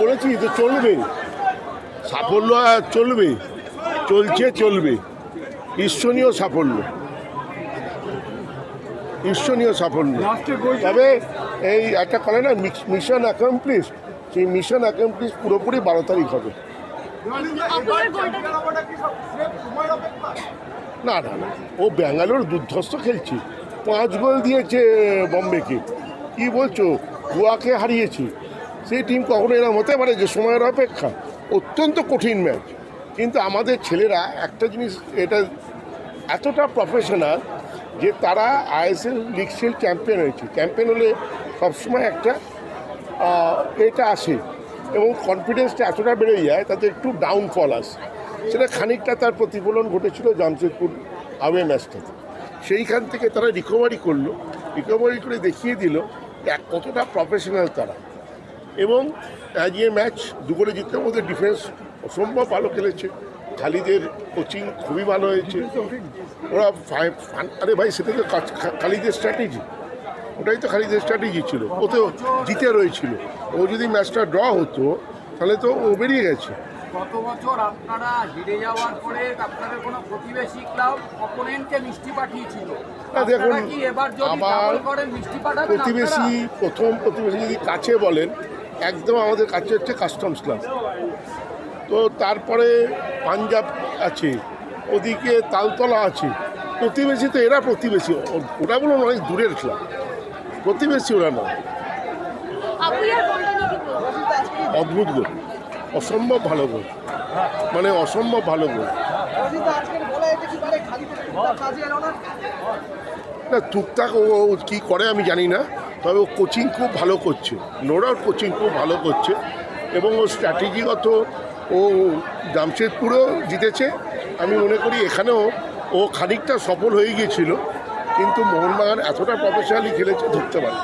বলেছি তো চলবে। সাফল্য চলবে। চলছে চলবে। ঈশ্বনীয় সাফল্য। ঈশ্বনীয় সাফল্য। তবে এই একটা করে না মিশন অ্যাকমপ্লিশ সেই মিশন অ্যাকমপ্লিশ পুরোপুরি বারো তারিখ হবে। না না না। ও ব্যাঙ্গালোর দুর্ধস্ত খেলছে। পাঁচ গোল দিয়েছে বম্বেকে। কি বলছো? গোয়াকে হারিয়েছে। সেই টিম কখনো এরকম হতে পারে যে সময়ের অপেক্ষা। অত্যন্ত কঠিন ম্যাচ কিন্তু আমাদের ছেলেরা একটা জিনিস, এটা এতটা প্রফেশনাল যে তারা আইএসএল লিগ সেল চ্যাম্পিয়ন হয়েছে। চ্যাম্পিয়ন হলে সবসময় একটা এটা আসে এবং কনফিডেন্সটা এতটা বেড়ে যায়, তাতে একটু ডাউনফল আসে। সেটা খানিকটা তার প্রতিফলন ঘটেছিল জামশেদপুর আওয়ে ম্যাচটাতে সেইখান থেকে তারা রিকভারি করল। রিকভারি করে দেখিয়ে দিল কতটা প্রফেশনাল তারা। এবং এ ম্যাচ দুপুরে জিততে ওদের ডিফেন্স অসম্ভব ভালো খেলেছে। খালিদের কোচিং খুবই ভালো হয়েছে। ওরা আরে ভাই সেটা তো খালিদের স্ট্র্যাটেজি ওটাই তো খালিদের স্ট্র্যাটেজি ছিল। ও তো জিতে রয়েছিল। ও যদি ম্যাচটা ড্র হতো তাহলে তো ও বেরিয়ে গেছে। গত বছর আপনারা হেরে যাওয়ার পরে আপনাদের কোনো প্রতিবেশী ক্লাব অপোনেন্টকে মিষ্টি পাঠিয়েছিল। দেখুন, পাঠাবেন প্রতিবেশী প্রথম প্রতিবেশী যদি কাছে বলেন একদম আমাদের কাছে হচ্ছে কাস্টমস ক্লাব তো তারপরে পাঞ্জাব আছে, ওদিকে তালতলা আছে, প্রতিবেশী তো এরা প্রতিবেশী। ওরা বলুন অনেক দূরের ক্লাব প্রতিবেশী ওরা না? অদ্ভুত গোল, অসম্ভব ভালো গোল মানে অসম্ভব ভালো গোল। না, টুকটাক ও কী করে আমি জানি না। তবে ও কোচিং খুব ভালো করছে। নোরার কোচিং খুব ভালো করছে। এবং ও স্ট্র্যাটেজিগত ও জামশেদপুরেও জিতেছে। আমি মনে করি এখানেও ও খানিকটা সফল হয়ে গিয়েছিল। কিন্তু মোহনবাগান এতটা প্রফেশনালি খেলেছে ধরতে পারে